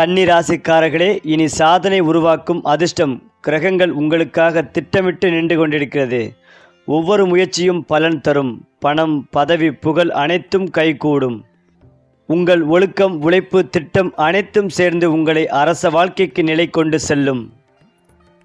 கன்னி ராசிக்காரர்களே இனி சாதனை உருவாக்கும் அதிர்ஷ்டம் கிரகங்கள் உங்களுக்காக திட்டமிட்டு நின்று கொண்டிருக்கிறது. ஒவ்வொரு முயற்சியும் பலன் தரும். பணம் பதவி புகழ் அனைத்தும் கைகூடும். உங்கள் ஒழுக்கம் உழைப்பு திட்டம் அனைத்தும் சேர்ந்து உங்களை அரச வாழ்க்கைக்கு நிலை கொண்டு செல்லும்.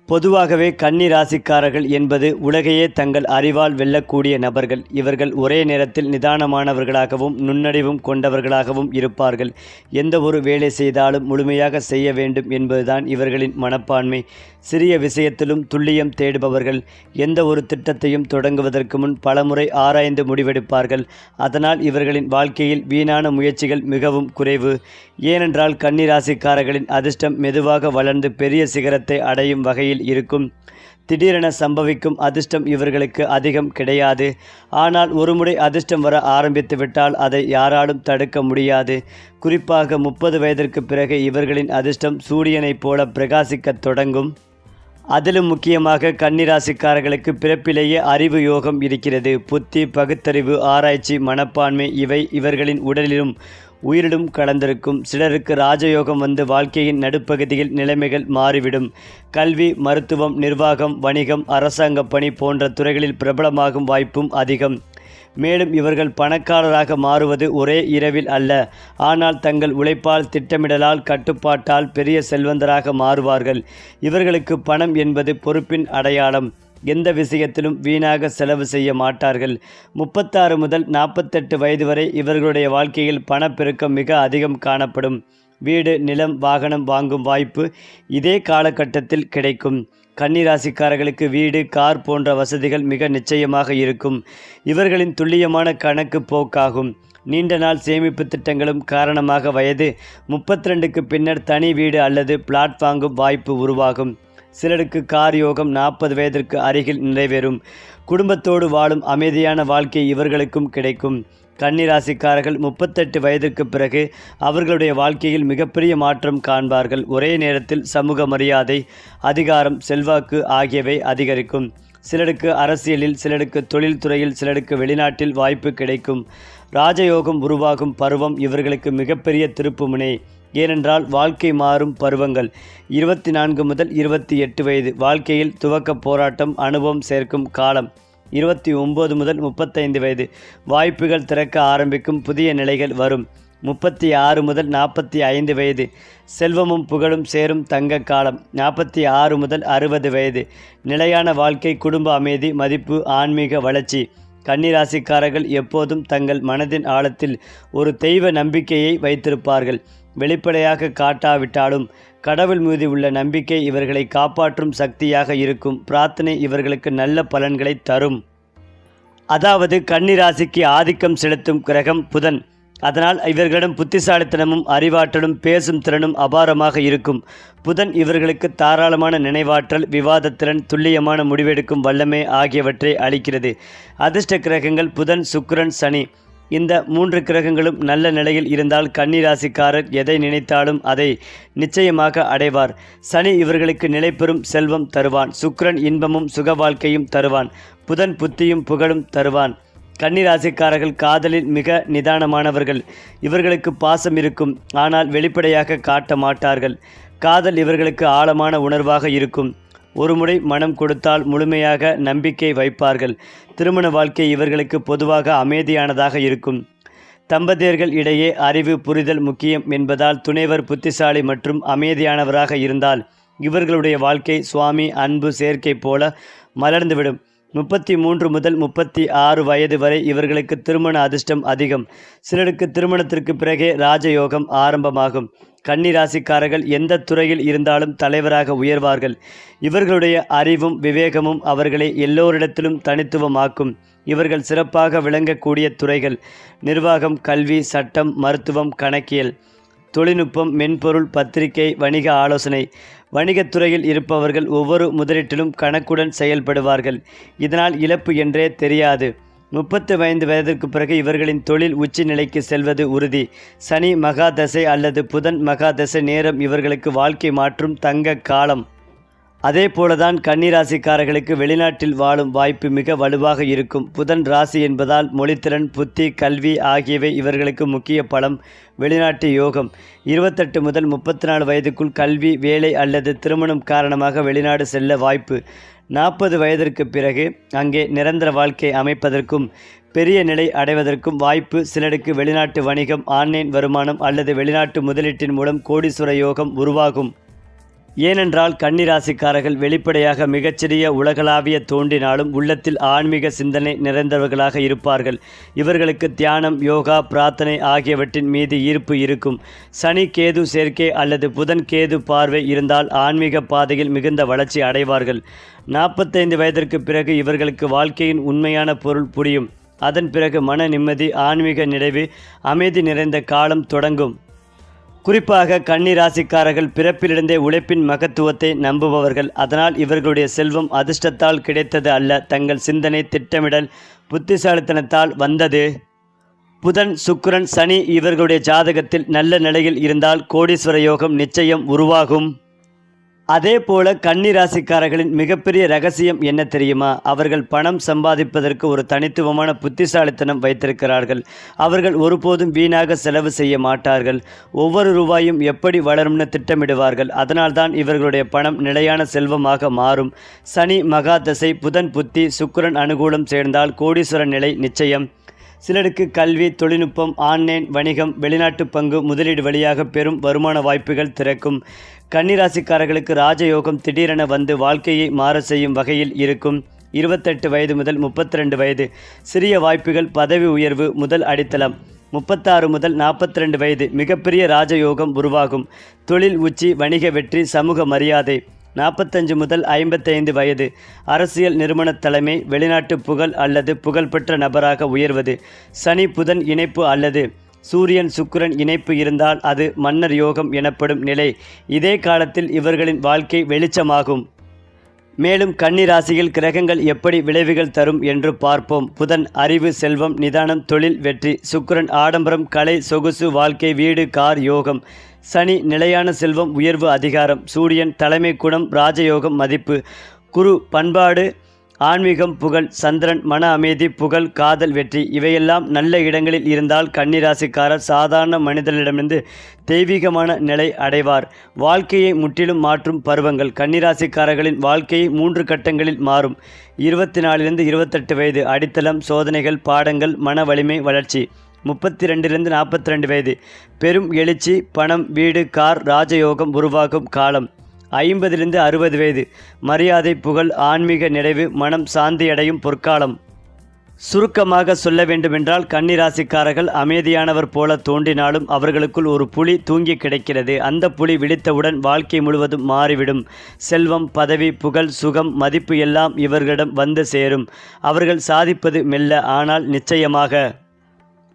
பொதுவாகவே கன்னி ராசிக்காரர்கள் என்பது உலகையே தங்கள் அறிவால் வெல்லக்கூடிய நபர்கள். இவர்கள் ஒரே நேரத்தில் நிதானமானவர்களாகவும் நுண்ணறிவும் கொண்டவர்களாகவும் இருப்பார்கள். எந்த ஒரு வேலை செய்தாலும் முழுமையாக செய்ய வேண்டும் என்பதுதான் இவர்களின் மனப்பான்மை. சிறிய விஷயத்திலும் துல்லியம் தேடுபவர்கள். எந்த ஒரு திட்டத்தையும் தொடங்குவதற்கு முன் பலமுறை ஆராய்ந்து முடிவெடுப்பார்கள். அதனால் இவர்களின் வாழ்க்கையில் வீணான முயற்சிகள் மிகவும் குறைவு. ஏனென்றால் கன்னிராசிக்காரர்களின் அதிர்ஷ்டம் மெதுவாக வளர்ந்து பெரிய சிகரத்தை அடையும் வகையில் இருக்கும். திடீரென சம்பவிக்கும் அதிர்ஷ்டம் இவர்களுக்கு அதிகம் கிடையாது. ஆனால் ஒருமுறை அதிர்ஷ்டம் வர ஆரம்பித்து விட்டால் அதை யாராலும் தடுக்க முடியாது. குறிப்பாக முப்பது வயதிற்கு பிறகு இவர்களின் அதிர்ஷ்டம் சூரியனைப் போல பிரகாசிக்கத் தொடங்கும். அதிலும் முக்கியமாக கன்னிராசிக்காரர்களுக்கு பிறப்பிலேயே அறிவு யோகம் இருக்கிறது. புத்தி பகுத்தறிவு ஆராய்ச்சி மனப்பான்மை இவை இவர்களின் உடலிலும் உயிரிடும் கலந்திருக்கும். சிலருக்கு ராஜயோகம் வந்து வாழ்க்கையின் நடுப்பகுதியில் நிலைமைகள் மாறிவிடும். கல்வி மருத்துவம் நிர்வாகம் வணிகம் அரசாங்க பணி போன்ற துறைகளில் பிரபலமாகும் வாய்ப்பும் அதிகம். மேலும் இவர்கள் பணக்காரராக மாறுவது ஒரே இரவில் அல்ல. ஆனால் தங்கள் உழைப்பால் திட்டமிடலால் கட்டுப்பாட்டால் பெரிய செல்வந்தராக மாறுவார்கள். இவர்களுக்கு பணம் என்பது பொறுப்பின் அடையாளம். எந்த விஷயத்திலும் வீணாக செலவு செய்ய மாட்டார்கள். முப்பத்தாறு முதல் நாற்பத்தெட்டு வயது வரை இவர்களுடைய வாழ்க்கையில் பணப்பெருக்கம் மிக அதிகம் காணப்படும். வீடு நிலம் வாகனம் வாங்கும் வாய்ப்பு இதே காலகட்டத்தில் கிடைக்கும். கன்னிராசிக்காரர்களுக்கு வீடு கார் போன்ற வசதிகள் மிக நிச்சயமாக இருக்கும். இவர்களின் துல்லியமான கணக்கு போக்காகும். நீண்ட நாள் சேமிப்பு திட்டங்களும் காரணமாக வயது முப்பத்தி ரெண்டுக்கு பின்னர் தனி வீடு அல்லது பிளாட் வாங்கும் வாய்ப்பு உருவாகும். சிலருக்கு கார் யோகம் நாற்பது வயதிற்கு அருகில் நிறைவேறும். குடும்பத்தோடு வாழும் அமைதியான வாழ்க்கை இவர்களுக்கும் கிடைக்கும். கன்னிராசிக்காரர்கள் முப்பத்தெட்டு வயதிற்கு பிறகு அவர்களுடைய வாழ்க்கையில் மிகப்பெரிய மாற்றம் காண்பார்கள். ஒரே நேரத்தில் சமூக மரியாதை அதிகாரம் செல்வாக்கு ஆகியவை அதிகரிக்கும். சிலருக்கு அரசியலில் சிலருக்கு தொழில்துறையில் சிலருக்கு வெளிநாட்டில் வாய்ப்பு கிடைக்கும். ராஜயோகம் உருவாகும் பருவம் இவர்களுக்கு மிகப்பெரிய திருப்புமுனை. ஏனென்றால் வாழ்க்கை மாறும் பருவங்கள். இருபத்தி நான்கு முதல் இருபத்தி எட்டு வயது. வாழ்க்கையில் துவக்க போராட்டம் அனுபவம் சேர்க்கும் காலம். இருபத்தி ஒம்பது முதல் முப்பத்தைந்து வயது. வாய்ப்புகள் திறக்க ஆரம்பிக்கும் புதிய நிலைகள் வரும். முப்பத்தி ஆறு முதல் நாற்பத்தி ஐந்து வயது. செல்வமும் புகழும் சேரும் தங்க காலம். நாற்பத்தி ஆறு முதல் அறுபது வயது. நிலையான வாழ்க்கை குடும்ப அமைதி மதிப்பு ஆன்மீக வளர்ச்சி. கன்னிராசிக்காரர்கள் எப்போதும் தங்கள் மனதின் ஆழத்தில் ஒரு தெய்வ நம்பிக்கையை வைத்திருப்பார்கள். வெளிப்படையாக காட்டாவிட்டாலும் கடவுள் மீது உள்ள நம்பிக்கை இவர்களை காப்பாற்றும் சக்தியாக இருக்கும். பிரார்த்தனை இவர்களுக்கு நல்ல பலன்களை தரும். அதாவது கன்னிராசிக்கு ஆதிக்கம் செலுத்தும் கிரகம் புதன். அதனால் இவர்களிடம் புத்திசாலித்தனமும் அறிவாற்றலும் பேசும் திறனும் அபாரமாக இருக்கும். புதன் இவர்களுக்கு தாராளமான நினைவாற்றல் விவாதத்திறன் துல்லியமான முடிவெடுக்கும் வல்லமை ஆகியவற்றை அளிக்கிறது. அதிர்ஷ்ட கிரகங்கள் புதன் சுக்கிரன் சனி. இந்த மூன்று கிரகங்களும் நல்ல நிலையில் இருந்தால் கன்னிராசிக்காரர் எதை நினைத்தாலும் அதை நிச்சயமாக அடைவார். சனி இவர்களுக்கு நிலைபெறும் செல்வம் தருவான். சுக்ரன் இன்பமும் சுக வாழ்க்கையும் தருவான். புதன் புத்தியும் புகழும் தருவான். கன்னிராசிக்காரர்கள் காதலில் மிக நிதானமானவர்கள். இவர்களுக்கு பாசம் இருக்கும். ஆனால் வெளிப்படையாக காட்ட மாட்டார்கள். காதல் இவர்களுக்கு ஆழமான உணர்வாக இருக்கும். ஒருமுறை மனம் கொடுத்தால் முழுமையாக நம்பிக்கை வைப்பார்கள். திருமண வாழ்க்கை இவர்களுக்கு பொதுவாக அமைதியானதாக இருக்கும். தம்பதியர்கள் இடையே அறிவு புரிதல் முக்கியம் என்பதால் துணைவர் புத்திசாலி மற்றும் அமைதியானவராக இருந்தால் இவர்களுடைய வாழ்க்கை சுவாமி அன்பு சேர்க்கை போல மலர்ந்துவிடும். முப்பத்தி மூன்று முதல் முப்பத்தி ஆறு வயது வரை இவர்களுக்கு திருமண அதிர்ஷ்டம் அதிகம். சிலருக்கு திருமணத்திற்கு பிறகே ராஜயோகம் ஆரம்பமாகும். கன்னிராசிக்காரர்கள் எந்த துறையில் இருந்தாலும் தலைவராக உயர்வார்கள். இவர்களுடைய அறிவும் விவேகமும் அவர்களை எல்லோரிடத்திலும் தனித்துவமாக்கும். இவர்கள் சிறப்பாக விளங்கக்கூடிய துறைகள் நிர்வாகம் கல்வி சட்டம் மருத்துவம் கணக்கியல் தொழில்நுட்பம் மென்பொருள் பத்திரிகை வணிக ஆலோசனை. வணிகத்துறையில் இருப்பவர்கள் ஒவ்வொரு முதலீட்டிலும் கணக்குடன் செயல்படுவார்கள். இதனால் இழப்பு என்றே தெரியாது. முப்பத்து ஐந்து வயதிற்கு பிறகு இவர்களின் தொழில் உச்சி நிலைக்கு செல்வது உறுதி. சனி மகாதசை அல்லது புதன் மகாதசை நேரம் இவர்களுக்கு வாழ்க்கை மாற்றும் தங்க காலம். அதே போலதான் கன்னிராசிக்காரர்களுக்கு வெளிநாட்டில் வாழும் வாய்ப்பு மிக வலுவாக இருக்கும். புதன் ராசி என்பதால் மொழித்திறன் புத்தி கல்வி ஆகியவை இவர்களுக்கு முக்கிய பலம் வெளிநாட்டு யோகம். இருபத்தெட்டு முதல் முப்பத்தி நாலு வயதுக்குள் கல்வி வேலை அல்லது திருமணம் காரணமாக வெளிநாடு செல்ல வாய்ப்பு. நாற்பது வயதிற்கு பிறகு அங்கே நிரந்தர வாழ்க்கை அமைப்பதற்கும் பெரிய நிலை அடைவதற்கும் வாய்ப்பு சிலருக்கு வெளிநாட்டு வணிகம் ஆன்லைன் வருமானம் அல்லது வெளிநாட்டு முதலீட்டின் மூலம் கோடீஸ்வர யோகம் உருவாகும். ஏனென்றால் கன்னிராசிக்காரர்கள் வெளிப்படையாக மிகச்சிறிய உலகளாவிய தோன்றினாலும் உள்ளத்தில் ஆன்மீக சிந்தனை நிறைந்தவர்களாக இருப்பார்கள். இவர்களுக்கு தியானம் யோகா பிரார்த்தனை ஆகியவற்றின் மீது ஈர்ப்பு இருக்கும். சனி கேது சேர்க்கை அல்லது புதன் கேது பார்வை இருந்தால் ஆன்மீக பாதையில் மிகுந்த வளர்ச்சி அடைவார்கள். நாற்பத்தைந்து வயதிற்கு பிறகு இவர்களுக்கு வாழ்க்கையின் உண்மையான பொருள் புரியும். அதன் பிறகு மன நிம்மதி ஆன்மீக நிறைவு அமைதி நிறைந்த காலம் தொடங்கும். குறிப்பாக கன்னி ராசிக்காரர்கள் பிறப்பிலிருந்தே உழைப்பின் மகத்துவத்தை நம்புபவர்கள். அதனால் இவர்களுடைய செல்வம் அதிர்ஷ்டத்தால் கிடைத்தது அல்ல. தங்கள் சிந்தனை திட்டமிடல் புத்திசாலித்தனத்தால் வந்தது. புதன் சுக்கிரன் சனி இவர்களுடைய ஜாதகத்தில் நல்ல நிலையில் இருந்தால் கோடீஸ்வர யோகம் நிச்சயம் உருவாகும். அதே போல கன்னிராசிக்காரர்களின் மிகப்பெரிய ரகசியம் என்ன தெரியுமா? அவர்கள் பணம் சம்பாதிப்பதற்கு ஒரு தனித்துவமான புத்திசாலித்தனம் வைத்திருக்கிறார்கள். அவர்கள் ஒருபோதும் வீணாக செலவு செய்ய மாட்டார்கள். ஒவ்வொரு ரூபாயும் எப்படி வளரும்னு திட்டமிடுவார்கள். அதனால்தான் இவர்களுடைய பணம் நிலையான செல்வமாக மாறும். சனி மகா தசை புதன் புத்தி சுக்கிரன் அனுகூலம் சேர்ந்தால் கோடீஸ்வரன் நிலை நிச்சயம். சிலருக்கு கல்வி தொழில்நுட்பம் ஆன்லைன் வணிகம் வெளிநாட்டு பங்கு முதலீடு வழியாக பெரும் வருமான வாய்ப்புகள் திறக்கும். கன்னிராசிக்காரர்களுக்கு ராஜயோகம் திடீரென வந்து வாழ்க்கையை மாற செய்யும் வகையில் இருக்கும். இருபத்தெட்டு வயது முதல் முப்பத்தி ரெண்டு வயது சிறிய வாய்ப்புகள் பதவி உயர்வு முதல் அடித்தளம். முப்பத்தாறு முதல் நாற்பத்தி ரெண்டு வயது மிகப்பெரிய ராஜயோகம் உருவாகும். தொழில் உச்சி வணிக வெற்றி சமூக மரியாதை. நாற்பத்தஞ்சு முதல் ஐம்பத்தைந்து வயது அரசியல் நிறுவன தலைமை வெளிநாட்டு புகழ் அல்லது புகழ்பெற்ற நபராக உயர்வது. சனி புதன் இணைப்பு அல்லது சூரியன் சுக்கிரன் இணைப்பு இருந்தால் அது மன்னர் யோகம் எனப்படும் நிலை. இதே காலத்தில் இவர்களின் வாழ்க்கை வெளிச்சமாகும். மேலும் கன்னிராசியில் கிரகங்கள் எப்படி விளைவுகள் தரும் என்று பார்ப்போம். புதன் அறிவு செல்வம் நிதானம் தொழில் வெற்றி. சுக்கிரன் ஆடம்பரம் கலை சொகுசு வாழ்க்கை வீடு கார் யோகம். சனி நிலையான செல்வம் உயர்வு அதிகாரம். சூரியன் தலைமை குணம் ராஜயோகம் மதிப்பு. குரு பண்பாடு ஆன்மீகம் புகழ் சந்திரன் மன அமைதி புகழ் காதல் வெற்றி இவையெல்லாம் நல்ல இடங்களில் இருந்தால் கன்னிராசிக்காரர் சாதாரண மனிதனிடமிருந்து தெய்வீகமான நிலை அடைவார். வாழ்க்கையை முற்றிலும் மாற்றும் பருவங்கள் கன்னிராசிக்காரர்களின் வாழ்க்கையை மூன்று கட்டங்களில் மாறும். இருபத்தி நாலிலிருந்து இருபத்தெட்டு வயது அடித்தளம் சோதனைகள் பாடங்கள் மன வலிமை வளர்ச்சி. முப்பத்தி ரெண்டிலிருந்து நாற்பத்தி ரெண்டு வயது பெரும் எழுச்சி பணம் வீடு கார் ராஜயோகம் உருவாகும் காலம். ஐம்பதிலிருந்து அறுபது வயது. மரியாதை புகழ் ஆன்மீக நிறைவு மனம் சாந்தியடையும் பொற்காலம். சுருக்கமாக சொல்ல வேண்டுமென்றால் கன்னிராசிக்காரர்கள் அமைதியானவர் போல தோன்றினாலும் அவர்களுக்குள் ஒரு புலி தூங்கி கிடைக்கிறது. அந்த புலி விழித்தவுடன் வாழ்க்கை முழுவதும் மாறிவிடும். செல்வம் பதவி புகழ் சுகம் மதிப்பு எல்லாம் இவர்களிடம் வந்து சேரும். அவர்கள் சாதிப்பது மெல்ல ஆனால் நிச்சயமாக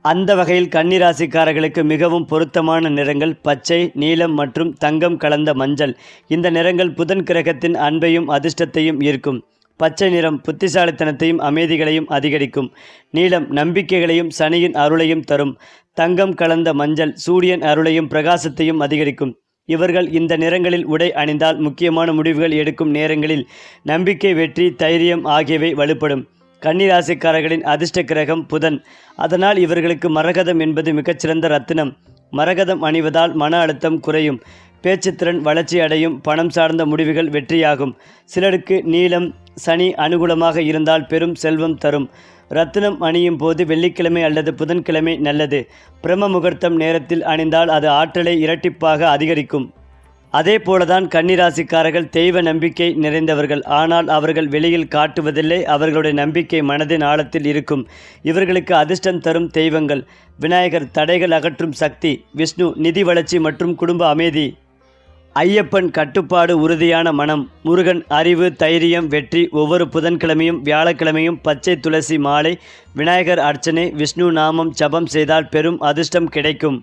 அந்த வகையில் கன்னிராசிக்காரர்களுக்கு மிகவும் பொருத்தமான நிறங்கள் பச்சை நீலம் மற்றும் தங்கம் கலந்த மஞ்சள். இந்த நிறங்கள் புதன் கிரகத்தின் அன்பையும் அதிர்ஷ்டத்தையும் ஈர்க்கும். பச்சை நிறம் புத்திசாலித்தனத்தையும் அமைதிகளையும் அதிகரிக்கும். நீலம் நம்பிக்கைகளையும் சனியின் அருளையும் தரும். தங்கம் கலந்த மஞ்சள் சூரியன் அருளையும் பிரகாசத்தையும் அதிகரிக்கும். இவர்கள் இந்த நிறங்களில் உடை அணிந்தால் முக்கியமான முடிவுகள் எடுக்கும் நேரங்களில் நம்பிக்கை வெற்றி தைரியம் ஆகியவை வலுப்படும். கன்னிராசிக்காரர்களின் அதிர்ஷ்ட கிரகம் புதன். அதனால் இவர்களுக்கு மரகதம் என்பது மிகச்சிறந்த ரத்தினம். மரகதம் அணிவதால் மன அழுத்தம் குறையும். பேச்சுத்திறன் வளர்ச்சி அடையும். பணம் சார்ந்த முடிவுகள் வெற்றியாகும். சிலருக்கு நீளம் சனி அனுகூலமாக இருந்தால் பெரும் செல்வம் தரும். ரத்தினம் அணியும் போது வெள்ளிக்கிழமை அல்லது புதன்கிழமை நல்லது. பிரம்ம முகூர்த்தம் நேரத்தில் அணிந்தால் அது ஆற்றலை இரட்டிப்பாக அதிகரிக்கும். அதே போலதான் கன்னிராசிக்காரர்கள் தெய்வ நம்பிக்கை நிறைந்தவர்கள். ஆனால் அவர்கள் வெளியில் காட்டுவதில்லை அவர்களுடைய நம்பிக்கை மனதின் ஆழத்தில் இருக்கும். இவர்களுக்கு அதிர்ஷ்டம் தரும் தெய்வங்கள். விநாயகர் தடைகள் அகற்றும் சக்தி விஷ்ணு நிதி வளர்ச்சி மற்றும் குடும்ப அமைதி. ஐயப்பன் கட்டுப்பாடு உறுதியான மனம். முருகன் அறிவு தைரியம் வெற்றி ஒவ்வொரு புதன்கிழமையும் வியாழக்கிழமையும் பச்சை துளசி மாலை விநாயகர் அர்ச்சனை விஷ்ணு நாமம் ஜபம் செய்தால் பெரும் அதிர்ஷ்டம் கிடைக்கும்.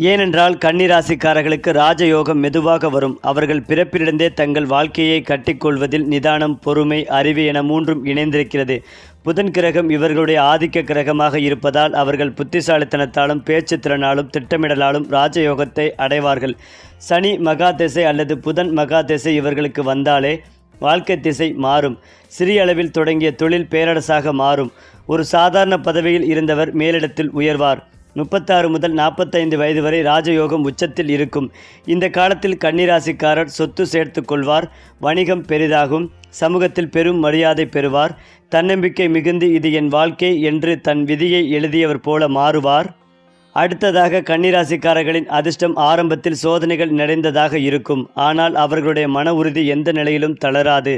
ஏனென்றால் கன்னிராசிக்காரர்களுக்கு ராஜயோகம் மெதுவாக வரும். அவர்கள் பிறப்பிலிருந்தே தங்கள் வாழ்க்கையை கட்டிக்கொள்வதில் நிதானம் பொறுமை அறிவு என மூன்றும் இணைந்திருக்கிறது. புதன் கிரகம் இவர்களுடைய ஆதிக்க கிரகமாக இருப்பதால் அவர்கள் புத்திசாலித்தனத்தாலும் பேச்சு திறனாலும் திட்டமிடலாலும் ராஜயோகத்தை அடைவார்கள். சனி மகா திசை அல்லது புதன் மகா திசை இவர்களுக்கு வந்தாலே வாழ்க்கை திசை மாறும். சிறிய அளவில் தொடங்கிய தொழில் பேரரசாக மாறும். ஒரு சாதாரண பதவியில் இருந்தவர் மேலிடத்தில் உயர்வார். முப்பத்தாறு முதல் நாற்பத்தைந்து வயது வரை ராஜயோகம் உச்சத்தில் இருக்கும். இந்த காலத்தில் கன்னிராசிக்காரர் சொத்து சேர்த்து கொள்வார் வணிகம் பெரிதாகும் சமூகத்தில் பெரும் மரியாதை பெறுவார் தன்னம்பிக்கை மிகுந்து இது என் வாழ்க்கை என்று தன் விதியை எழுதியவர் போல மாறுவார். அடுத்ததாக கன்னிராசிக்காரர்களின் அதிர்ஷ்டம் ஆரம்பத்தில் சோதனைகள் நிறைந்ததாக இருக்கும். ஆனால் அவர்களுடைய மன உறுதி எந்த நிலையிலும் தளராது.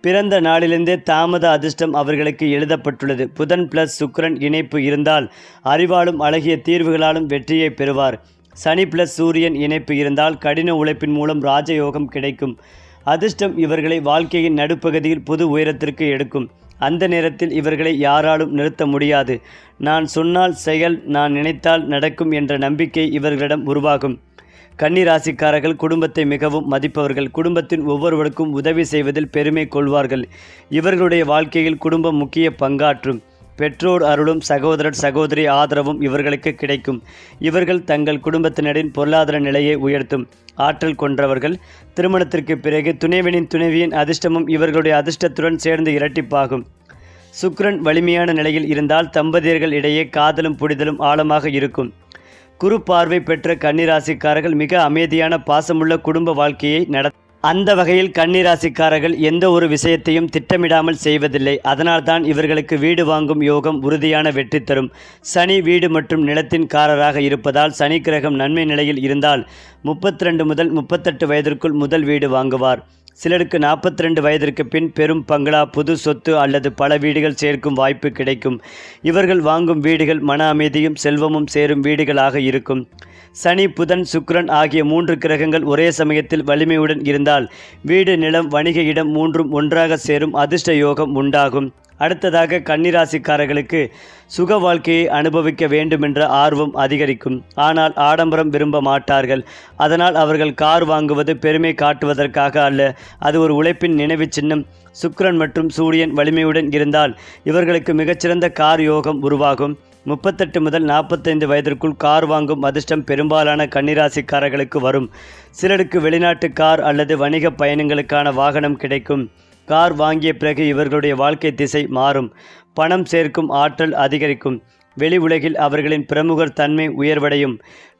பிறந்த நாளிலிருந்தே தாமத அதிர்ஷ்டம் அவர்களுக்கு எழுதப்பட்டுள்ளது. புதன் பிளஸ் சுக்கரன் இணைப்பு இருந்தால் அறிவாலும் அழகிய தீர்வுகளாலும் வெற்றியை பெறுவார். சனி பிளஸ் சூரியன் இணைப்பு இருந்தால் கடின உழைப்பின் மூலம் ராஜயோகம் கிடைக்கும். அதிர்ஷ்டம் இவர்களை வாழ்க்கையின் நடுப்பகுதியில் புது உயரத்திற்கு எடுக்கும். அந்த நேரத்தில் இவர்களை யாராலும் நிறுத்த முடியாது. நான் சொன்னால் செயல் நான் நினைத்தால் நடக்கும் என்ற நம்பிக்கை இவர்களிடம் உருவாகும். கன்னிராசிக்காரர்கள் குடும்பத்தை மிகவும் மதிப்பவர்கள். குடும்பத்தின் ஒவ்வொருவருக்கும் உதவி செய்வதில் பெருமை கொள்வார்கள். இவர்களுடைய வாழ்க்கையில் குடும்பம் முக்கிய பங்காற்றும். பெற்றோர் அருளும் சகோதரர் சகோதரி ஆதரவும் இவர்களுக்கு கிடைக்கும். இவர்கள் தங்கள் குடும்பத்தினரின் பொருளாதார நிலையை உயர்த்தும். ஆற்றல் கொன்றவர்கள் திருமணத்திற்கு பிறகு துணைவனின் துணைவியின் அதிர்ஷ்டமும் இவர்களுடைய அதிர்ஷ்டத்துடன் சேர்ந்து இரட்டிப்பாகும். சுக்ரன் வலிமையான நிலையில் இருந்தால் தம்பதியர்கள் இடையே காதலும் புரிதலும் ஆழமாக இருக்கும். குரு பார்வை பெற்ற கன்னிராசிக்காரர்கள் மிக அமைதியான பாசமுள்ள குடும்ப வாழ்க்கையை நட அந்த வகையில் கன்னிராசிக்காரர்கள் எந்த ஒரு விஷயத்தையும் திட்டமிடாமல் செய்வதில்லை. அதனால்தான் இவர்களுக்கு வீடு வாங்கும் யோகம் உறுதியான வெற்றி தரும். சனி வீடு மற்றும் நிலத்தின் காரராக இருப்பதால் சனி கிரகம் நன்மை நிலையில் இருந்தால் முப்பத்தி ரெண்டு முதல் முப்பத்தெட்டு வயதிற்குள் முதல் வீடு வாங்குவார். சிலருக்கு 42 ரெண்டு வயதிற்கு பின் பெரும் பங்களா புது சொத்து அல்லது பல வீடுகள் சேர்க்கும் வாய்ப்பு கிடைக்கும். இவர்கள் வாங்கும் வீடுகள் மன அமைதியும் செல்வமும் சேரும் வீடுகளாக இருக்கும். சனி புதன் சுக்ரன் ஆகிய மூன்று கிரகங்கள் ஒரே சமயத்தில் வலிமையுடன் இருந்தால் வீடு நிலம் வணிக இடம் மூன்றும் ஒன்றாக சேரும் அதிர்ஷ்ட யோகம் உண்டாகும். அடுத்ததாக கன்னிராசிக்காரர்களுக்கு சுக வாழ்க்கையை அனுபவிக்க வேண்டுமென்ற ஆர்வம் அதிகரிக்கும். ஆனால் ஆடம்பரம் விரும்ப மாட்டார்கள். அதனால் அவர்கள் கார் வாங்குவது பெருமை காட்டுவதற்காக அல்ல. அது ஒரு உழைப்பின் நினைவு சின்னம். சுக்ரன் மற்றும் சூரியன் வலிமையுடன் இருந்தால் இவர்களுக்கு மிகச்சிறந்த கார் யோகம் உருவாகும். முப்பத்தெட்டு முதல் நாற்பத்தைந்து வயதிற்குள் கார் வாங்கும் அதிர்ஷ்டம் பெரும்பாலான கன்னிராசிக்காரர்களுக்கு வரும். சிலருக்கு வெளிநாட்டு கார் அல்லது வணிக பயணங்களுக்கான வாகனம் கிடைக்கும். கார் வாங்கிய பிறகு இவர்களுடைய வாழ்க்கை திசை மாறும். பணம் சேர்க்கும் ஆற்றல் அதிகரிக்கும். வெளி உலகில் அவர்களின் பிரமுகர் தன்மை உயர்வடையும்.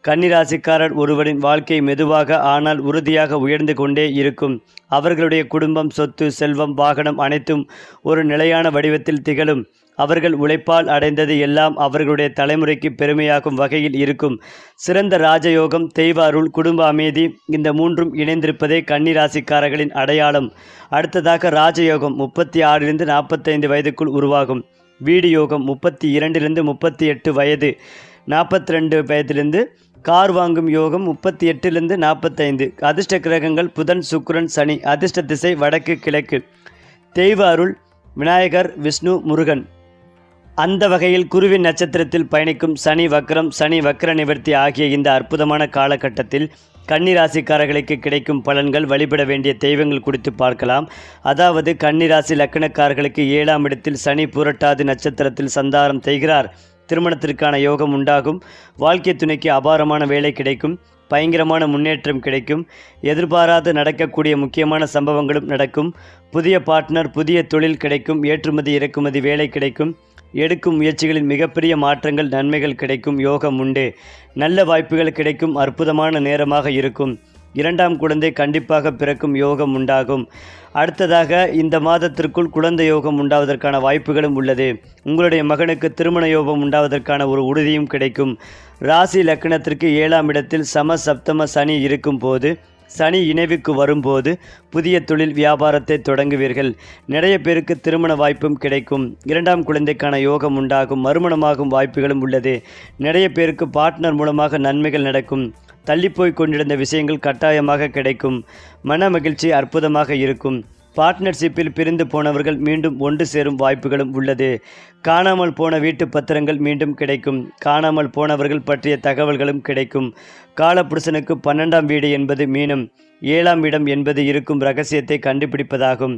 கன்னிராசிக்காரர் ஒருவரின் வாழ்க்கை மெதுவாக ஆனால் உறுதியாக உயர்ந்து கொண்டே இருக்கும். அவர்களுடைய குடும்பம் சொத்து செல்வம் வாகனம் அனைத்தும் ஒரு நிலையான வடிவத்தில் திகழும். அவர்கள் உழைப்பால் அடைந்தது எல்லாம் அவர்களுடைய தலைமுறைக்கு பெருமையாகும் வகையில் இருக்கும். சிறந்த ராஜயோகம் தெய்வ அருள் குடும்ப அமைதி இந்த மூன்றும் இணைந்திருப்பதே கன்னிராசிக்காரர்களின் அடையாளம். அடுத்ததாக ராஜயோகம் முப்பத்தி ஆறிலிருந்து நாற்பத்தைந்து வயதுக்குள் உருவாகும். வீடு யோகம் முப்பத்தி இரண்டிலிருந்து முப்பத்தி எட்டு வயது நாற்பத்தி ரெண்டு வயதிலிருந்து கார் வாங்கும் யோகம் முப்பத்தி எட்டிலிருந்து நாற்பத்தைந்து. அதிர்ஷ்ட கிரகங்கள் புதன் சுக்ரன் சனி அதிர்ஷ்ட திசை வடக்கு கிழக்கு. தெய்வ அருள் விநாயகர் விஷ்ணு முருகன். அந்த வகையில் குருவின் நட்சத்திரத்தில் பயணிக்கும் சனி வக்ரம் சனி வக்ர நிவர்த்தி ஆகிய இந்த அற்புதமான காலகட்டத்தில் கன்னிராசிக்காரர்களுக்கு கிடைக்கும் பலன்கள் வழிபட வேண்டிய தெய்வங்கள் குறித்து பார்க்கலாம். அதாவது கன்னிராசி லக்கணக்காரர்களுக்கு ஏழாம் இடத்தில் சனி புரட்டாதி நட்சத்திரத்தில் சந்தாரம் செய்கிறார். திருமணத்திற்கான யோகம் உண்டாகும். வாழ்க்கை துணைக்கு அபாரமான வேலை கிடைக்கும். பயங்கரமான முன்னேற்றம் கிடைக்கும். எதிர்பாராது நடக்கக்கூடிய முக்கியமான சம்பவங்களும் நடக்கும். புதிய பார்ட்னர் புதிய தொழில் கிடைக்கும். ஏற்றுமதி இறக்குமதி வேலை கிடைக்கும். எடுக்கும் முயற்சிகளில் மிகப்பெரிய மாற்றங்கள் நன்மைகள் கிடைக்கும் யோகம் உண்டு. நல்ல வாய்ப்புகள் கிடைக்கும் அற்புதமான நேரமாக இருக்கும். இரண்டாம் குழந்தை கண்டிப்பாக பிறக்கும் யோகம் உண்டாகும். அடுத்ததாக இந்த மாதத்திற்குள் குழந்தை யோகம் உண்டாவதற்கான வாய்ப்புகளும் உள்ளது. உங்களுடைய மகனுக்கு திருமண யோகம் உண்டாவதற்கான ஒரு உறுதியும் கிடைக்கும். ராசி லக்னத்திற்கு ஏழாம் இடத்தில் சம சப்தம சனி இருக்கும் போது சனி இணைவுக்கு வரும்போது புதிய தொழில் வியாபாரத்தை தொடங்குவீர்கள். நிறைய பேருக்கு திருமண வாய்ப்பும் கிடைக்கும். இரண்டாம் குழந்தைக்கான யோகம் உண்டாகும். மறுமணமாகும் வாய்ப்புகளும் உள்ளது. நிறைய பேருக்கு பார்ட்னர் மூலமாக நன்மைகள் நடக்கும். தள்ளிப்போய் கொண்டிருந்த விஷயங்கள் கட்டாயமாக கிடைக்கும். மன மகிழ்ச்சி அற்புதமாக இருக்கும். பார்ட்னர்ஷிப்பில் பிரிந்து போனவர்கள் மீண்டும் ஒன்று சேரும் வாய்ப்புகளும் உள்ளது. காணாமல் போன வீட்டு பத்திரங்கள் மீண்டும் கிடைக்கும். காணாமல் போனவர்கள் பற்றிய தகவல்களும் கிடைக்கும். காலப்புருஷனுக்கு பன்னெண்டாம் வீடு என்பது மீனும். ஏழாம் இடம் என்பது இருக்கும் ரகசியத்தை கண்டுபிடிப்பதாகும்.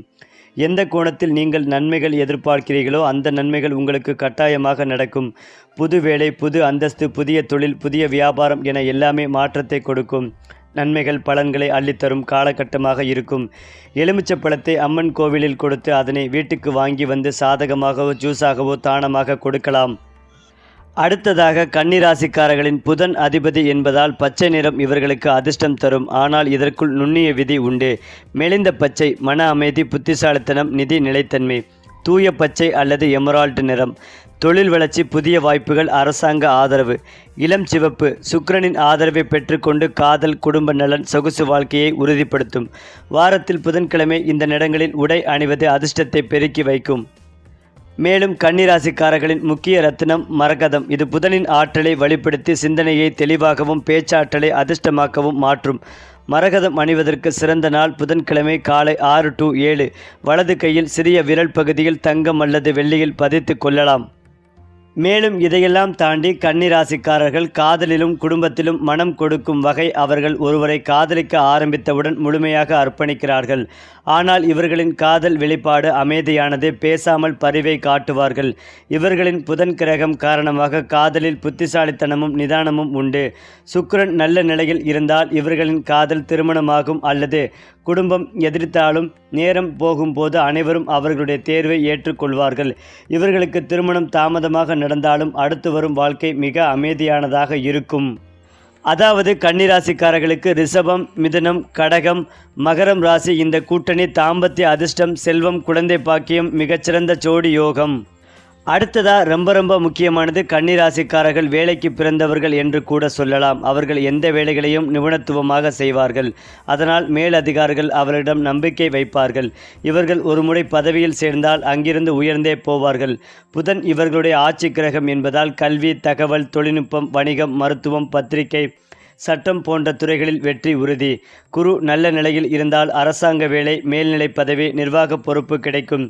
எந்த கோணத்தில் நீங்கள் நன்மைகள் எதிர்பார்க்கிறீர்களோ அந்த நன்மைகள் உங்களுக்கு கட்டாயமாக நடக்கும். புது வேலை புது அந்தஸ்து புதிய தொழில் புதிய வியாபாரம் என எல்லாமே மாற்றத்தை கொடுக்கும். நன்மைகள் பலன்களை அள்ளித்தரும் காலகட்டமாக இருக்கும். எலுமிச்சை பழத்தை அம்மன் கோவிலில் கொடுத்து அதனை வீட்டுக்கு வாங்கி வந்து சாதகமாகவோ ஜூஸாகவோ தானமாக கொடுக்கலாம். அடுத்ததாக கன்னிராசிக்காரர்களின் புதன் அதிபதி என்பதால் பச்சை நிறம் இவர்களுக்கு அதிர்ஷ்டம் தரும். ஆனால் இதற்குள் நுண்ணிய விதி உண்டு. மெலிந்த பச்சை மன அமைதி புத்திசாலித்தனம் நிதி நிலைத்தன்மை. தூய பச்சை அல்லது எமரால்டு நிறம். தொழில் வளர்ச்சி புதிய வாய்ப்புகள் அரசாங்க ஆதரவு. இளம் சிவப்பு சுக்கரனின் ஆதரவை பெற்றுக்கொண்டு காதல் குடும்ப நலன் சொகுசு வாழ்க்கையை உறுதிப்படுத்தும். வாரத்தில் புதன்கிழமை இந்த நிறங்களில் உடை அணிவது அதிர்ஷ்டத்தை பெருக்கி வைக்கும். மேலும் கன்னிராசிக்காரர்களின் முக்கிய ரத்தினம் மரகதம். இது புதனின் ஆற்றலை வழிப்படுத்தி சிந்தனையை தெளிவாகவும் பேச்சாற்றலை அதிர்ஷ்டமாக்கவும் மாற்றும். மரகதம் அணிவதற்கு சிறந்த நாள் புதன்கிழமை காலை ஆறு டு ஏழு. வலது கையில் சிறிய விரல் பகுதியில் தங்கம் அல்லது வெள்ளியில் பதித்து கொள்ளலாம். மேலும் இதையெல்லாம் தாண்டி கன்னிராசிக்காரர்கள் காதலிலும் குடும்பத்திலும் மனம் கொடுக்கும் வகை அவர்கள் ஒருவரை காதலிக்க ஆரம்பித்தவுடன் முழுமையாக அர்ப்பணிக்கிறார்கள். ஆனால் இவர்களின் காதல் வெளிப்பாடு அமைதியானது பேசாமல் பரிவை காட்டுவார்கள். இவர்களின் புதன் கிரகம் காரணமாக காதலில் புத்திசாலித்தனமும் நிதானமும் உண்டு. சுக்கரன் நல்ல நிலையில் இருந்தால் இவர்களின் காதல் திருமணமாகும் அல்லது குடும்பம் எதிர்த்தாலும் நேரம் போகும்போது அனைவரும் அவர்களுடைய தேர்வை ஏற்றுக்கொள்வார்கள். இவர்களுக்கு திருமணம் தாமதமாக நடந்தாலும் அடுத்து வரும் வாழ்க்கை மிக அமைதியானதாக இருக்கும். அதாவது கன்னிராசிக்காரர்களுக்கு ரிஷபம் மிதுனம் கடகம் மகரம் ராசி இந்த கூட்டணி தாம்பத்திய அதிர்ஷ்டம் செல்வம் குழந்தை பாக்கியம் மிகச்சிறந்த ஜோடி யோகம். அடுத்ததா ரொம்ப ரொம்ப முக்கியமானது கன்னிராசிக்காரர்கள் வேலைக்கு பிறந்தவர்கள் என்று கூட சொல்லலாம். அவர்கள் எந்த வேலைகளையும் நிபுணத்துவமாக செய்வார்கள். அதனால் மேலதிகாரிகள் அவர்களிடம் நம்பிக்கை வைப்பார்கள். இவர்கள் ஒருமுறை பதவியில் சேர்ந்தால் அங்கிருந்து உயர்ந்தே போவார்கள். புதன் இவர்களுடைய ஆட்சி கிரகம் என்பதால் கல்வி தகவல் தொழில்நுட்பம் வணிகம் மருத்துவம் பத்திரிகை சட்டம் போன்ற துறைகளில் வெற்றி உறுதி. குரு நல்ல நிலையில் இருந்தால் அரசாங்க வேலை மேல்நிலை பதவி நிர்வாக பொறுப்பு கிடைக்கும்.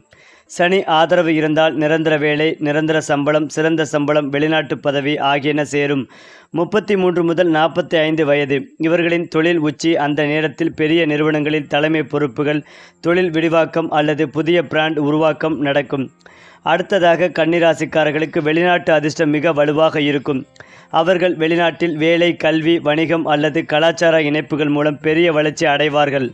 சனி ஆதரவு இருந்தால் நிரந்தர வேலை நிரந்தர சம்பளம் சிறந்த சம்பளம் வெளிநாட்டு பதவி ஆகியன சேரும். முப்பத்தி மூன்று முதல் நாற்பத்தி ஐந்து வயது. இவர்களின் தொழில் உச்சி அந்த நேரத்தில் பெரிய நிறுவனங்களில் தலைமை பொறுப்புகள் தொழில் விரிவாக்கம் அல்லது புதிய பிராண்ட் உருவாக்கம் நடக்கும். அடுத்ததாக கன்னிராசிக்காரர்களுக்கு வெளிநாட்டு அதிர்ஷ்டம் மிக வலுவாக இருக்கும். அவர்கள் வெளிநாட்டில் வேலை கல்வி வணிகம் அல்லது கலாச்சார இணைப்புகள் மூலம் பெரிய வளர்ச்சி அடைவார்கள்.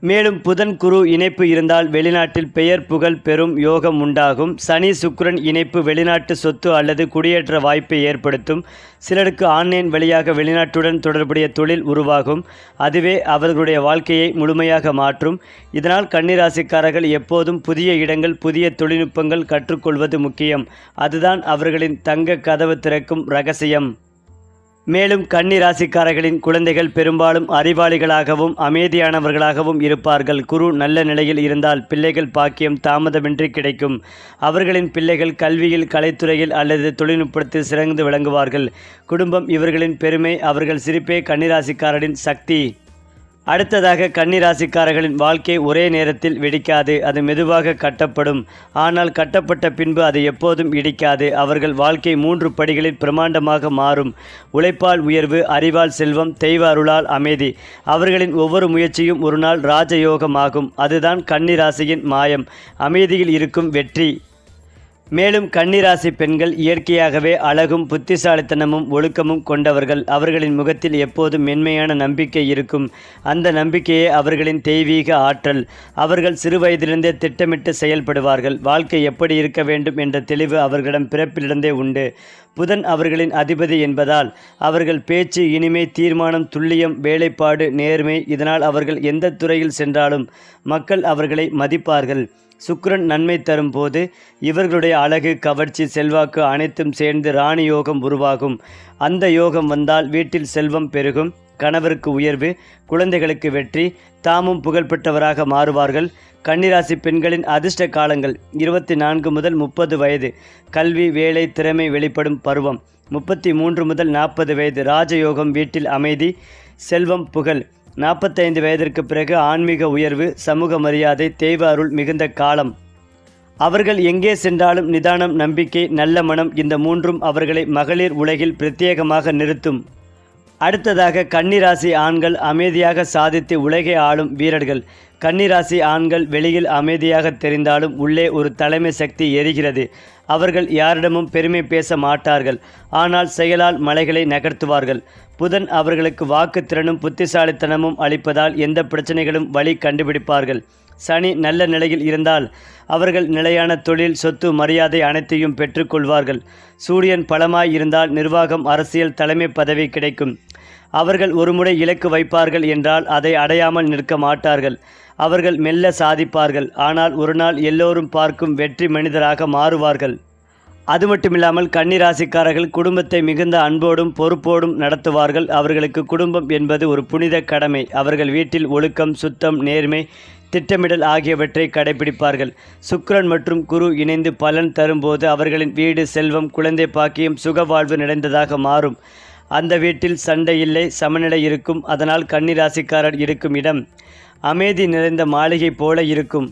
மேலும் புதன் குரு இணைப்பு இருந்தால் வெளிநாட்டில் பெயர் புகழ் பெறும் யோகம் உண்டாகும். சனி சுக்ரன் இணைப்பு வெளிநாட்டு சொத்து அல்லது குடியேற்ற வாய்ப்பை ஏற்படுத்தும். சிலருக்கு ஆன்லைன் வழியாக வெளிநாட்டுடன் தொடர்புடைய தொழில் உருவாகும். அதுவே அவர்களுடைய வாழ்க்கையை முழுமையாக மாற்றும். இதனால் கன்னிராசிக்காரர்கள் எப்போதும் புதிய இடங்கள் புதிய தொழில்நுட்பங்கள் கற்றுக்கொள்வது முக்கியம். அதுதான் அவர்களின் தங்க கதவு திறக்கும் ரகசியம். மேலும் கன்னி ராசிக்காரர்களின் குழந்தைகள் பெரும்பாலும் அறிவாளிகளாகவும் அமைதியானவர்களாகவும் இருப்பார்கள். குரு நல்ல நிலையில் இருந்தால் பிள்ளைகள் பாக்கியம் தாமதமின்றி கிடைக்கும். அவர்களின் பிள்ளைகள் கல்வியில் கலைத்துறையில் அல்லது தொழில்நுட்பத்தில் சிறந்து விளங்குவார்கள். குடும்பம் இவர்களின் பெருமை அவர்கள் சிரிப்பே கன்னிராசிக்காரரின் சக்தி. அடுத்ததாக கன்னிராசிக்காரர்களின் வாழ்க்கை ஒரே நேரத்தில் வெடிக்காது அது மெதுவாக கட்டப்படும். ஆனால் கட்டப்பட்ட பின்பு அது எப்போதும் இடிக்காது. அவர்கள் வாழ்க்கை மூன்று படிகளில் பிரமாண்டமாக மாறும். உழைப்பால் உயர்வு அறிவால் செல்வம் தெய்வ அருளால் அமைதி. அவர்களின் ஒவ்வொரு முயற்சியும் ஒரு நாள் ராஜயோகமாகும். அதுதான் கன்னிராசியின் மாயம். அமைதியில் இருக்கும் வெற்றி. மேலும் கன்னிராசி பெண்கள் இயற்கையாகவே அழகும் புத்திசாலித்தனமும் ஒழுக்கமும் கொண்டவர்கள். அவர்களின் முகத்தில் எப்போதும் மென்மையான நம்பிக்கை இருக்கும். அந்த நம்பிக்கையே அவர்களின் தெய்வீக ஆற்றல். அவர்கள் சிறுவயதிலிருந்தே திட்டமிட்டு செயல்படுவார்கள். வாழ்க்கை எப்படி இருக்க வேண்டும் என்ற தெளிவு அவர்களிடம் பிறப்பிலிருந்தே உண்டு. புதன் அவர்களின் அதிபதி என்பதால் அவர்கள் பேச்சு இனிமை தீர்மானம் துல்லியம் வேலைப்பாடு நேர்மை இதனால் அவர்கள் எந்த துறையில் சென்றாலும் மக்கள் அவர்களை மதிப்பார்கள். சுக்ரன் நன்மை தரும் போது இவர்களுடைய அழகு கவர்ச்சி செல்வாக்கு அனைத்தும் சேர்ந்து ராணி யோகம் உருவாகும். அந்த யோகம் வந்தால் வீட்டில் செல்வம் பெருகும் கணவருக்கு உயர்வு குழந்தைகளுக்கு வெற்றி தாமும் புகழ்பெற்றவராக மாறுவார்கள். கன்னிராசி பெண்களின் அதிர்ஷ்ட காலங்கள் இருபத்தி நான்கு முதல் முப்பது வயது கல்வி வேலை திறமை வெளிப்படும் பருவம். முப்பத்தி மூன்று முதல் நாற்பது வயது ராஜயோகம் வீட்டில் அமைதி செல்வம் புகழ். நாற்பத்தைந்து வயதிற்கு பிறகு ஆன்மீக உயர்வு சமூக மரியாதை தெய்வ அருள் மிகுந்த காலம். அவர்கள் எங்கே சென்றாலும் நிதானம் நம்பிக்கை நல்ல மனம் இந்த மூன்றும் அவர்களை மகளிர் உலகில் பிரத்யேகமாக நிறுத்தும். அடுத்ததாக கன்னிராசி ஆண்கள் அமைதியாக சாதித்து உலகை ஆளும் வீரர்கள். கன்னிராசி ஆண்கள் வெளியில் அமைதியாக தெரிந்தாலும் உள்ளே ஒரு தலைமை சக்தி எரிகிறது அவர்கள் யாரிடமும் பெருமை பேச மாட்டார்கள். ஆனால் செயலால் மலைகளை நகர்த்துவார்கள். புதன் அவர்களுக்கு வாக்குத்திறனும் புத்திசாலித்தனமும் அளிப்பதால் எந்த பிரச்சனைகளும் வழி கண்டுபிடிப்பார்கள். சனி நல்ல நிலையில் இருந்தால் அவர்கள் நிலையான தொழில் சொத்து மரியாதை அனைத்தையும் பெற்றுக்கொள்வார்கள். சூரியன் பலமாய் இருந்தால் நிர்வாகம் அரசியல் தலைமை பதவி கிடைக்கும். அவர்கள் ஒருமுறை இலக்கு வைப்பார்கள் என்றால் அதை அடையாமல் நிற்க மாட்டார்கள். அவர்கள் மெல்ல சாதிப்பார்கள். ஆனால் ஒரு நாள் எல்லோரும் பார்க்கும் வெற்றி மனிதராக மாறுவார்கள். அது மட்டுமில்லாமல் கன்னிராசிக்காரர்கள் குடும்பத்தை மிகுந்த அன்போடும் பொறுப்போடும் நடத்துவார்கள். அவர்களுக்கு குடும்பம் என்பது ஒரு புனித கடமை. அவர்கள் வீட்டில் ஒழுக்கம் சுத்தம் நேர்மை திட்டமிடல் ஆகியவற்றை கடைபிடிப்பார்கள். சுக்ரன் மற்றும் குரு இணைந்து பலன் தரும்போது அவர்களின் வீடு செல்வம் குழந்தை பாக்கியம் சுகவாழ்வு நிறைந்ததாக மாறும். அந்த வீட்டில் சண்டை இல்லை சமநிலை இருக்கும். அதனால் கன்னிராசிக்காரர் இருக்கும் இடம் அமைதி நிறைந்த மாளிகை போல இருக்கும்.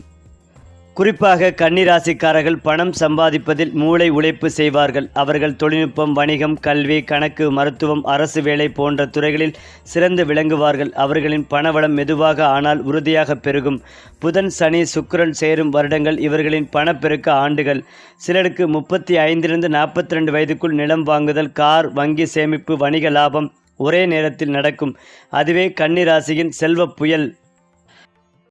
குறிப்பாக கன்னிராசிக்காரர்கள் பணம் சம்பாதிப்பதில் மூளை உழைப்பு செய்வார்கள். அவர்கள் தொழில்நுட்பம் வணிகம் கல்வி கணக்கு மருத்துவம் அரசு வேலை போன்ற துறைகளில் சிறந்து விளங்குவார்கள். அவர்களின் பணவளம் மெதுவாக ஆனால் உறுதியாக பெருகும். புதன் சனி சுக்கரன் சேரும் வருடங்கள் இவர்களின் பணப்பெருக்க ஆண்டுகள். சிலருக்கு முப்பத்தி ஐந்திலிருந்து நாற்பத்தி ரெண்டு வயதுக்குள் நிலம் வாங்குதல் கார் வங்கி சேமிப்பு வணிக லாபம் ஒரே நேரத்தில் நடக்கும். அதுவே கன்னிராசியின் செல்வப் புயல்.